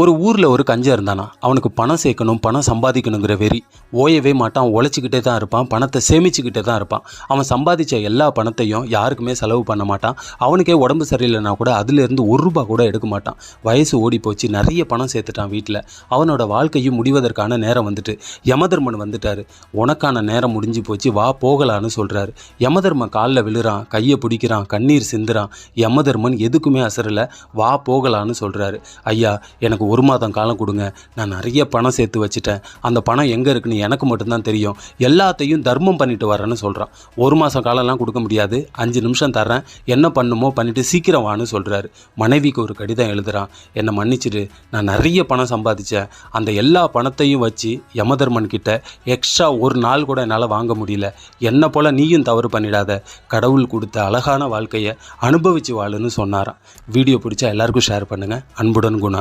ஒரு ஊரில் ஒரு கஞ்சா இருந்தானா? அவனுக்கு பணம் சேர்க்கணும் பணம் சம்பாதிக்கணுங்கிற வெறி. ஓயவே மாட்டான் உழைச்சிக்கிட்டே தான் இருப்பான் பணத்தை சேமிச்சுக்கிட்டே தான் இருப்பான். அவன் சம்பாதிச்ச எல்லா பணத்தையும் யாருக்குமே செலவு பண்ண மாட்டான். அவனுக்கே உடம்பு சரியில்லைனா கூட அதுலேருந்து ஒரு ரூபா கூட எடுக்க மாட்டான். வயசு ஓடி போச்சு நிறைய பணம் சேர்த்துட்டான் வீட்டில் அவனோட வாழ்க்கையும் முடிவதற்கான நேரம் வந்துட்டு யமதர்மன் வந்துட்டார். உனக்கான நேரம் முடிஞ்சு போச்சு வா போகலான்னு சொல்கிறாரு யமதர்மன் காலில் விழுறான் கையை பிடிக்கிறான் கண்ணீர் சிந்துறான். யமதர்மன் எதுக்குமே அசரலை வா போகலான்னு சொல்கிறாரு ஐயா எனக்கு ஒரு மாதம் காலம் கொடுங்க. நான் நிறைய பணம் சேர்த்து வச்சுட்டேன். அந்த பணம் எங்கே இருக்குன்னு எனக்கு மட்டும்தான் தெரியும். எல்லாத்தையும் தர்மம் பண்ணிட்டு வரேன்னு சொல்கிறான் ஒரு மாதம் காலம்லாம் கொடுக்க முடியாது. அஞ்சு நிமிஷம் தர்றேன். என்ன பண்ணுமோ பண்ணிவிட்டு சீக்கிரம் வான்னு சொல்கிறாரு மனைவிக்கு ஒரு கடிதம் எழுதுகிறான் என்னை மன்னிச்சிடு. நான் நிறைய பணம் சம்பாதிச்சேன். அந்த எல்லா பணத்தையும் வச்சு யமதர்மன் கிட்ட எக்ஸ்ட்ரா ஒரு நாள் கூட என்னால் வாங்க முடியல. என்னை போல் நீயும் தவறு பண்ணிடாத. கடவுள் கொடுத்த அழகான வாழ்க்கையை அனுபவிச்சு வாழுன்னு சொன்னாராம். வீடியோ பிடிச்சா எல்லாருக்கும் ஷேர் பண்ணுங்கள் அன்புடன் குணா.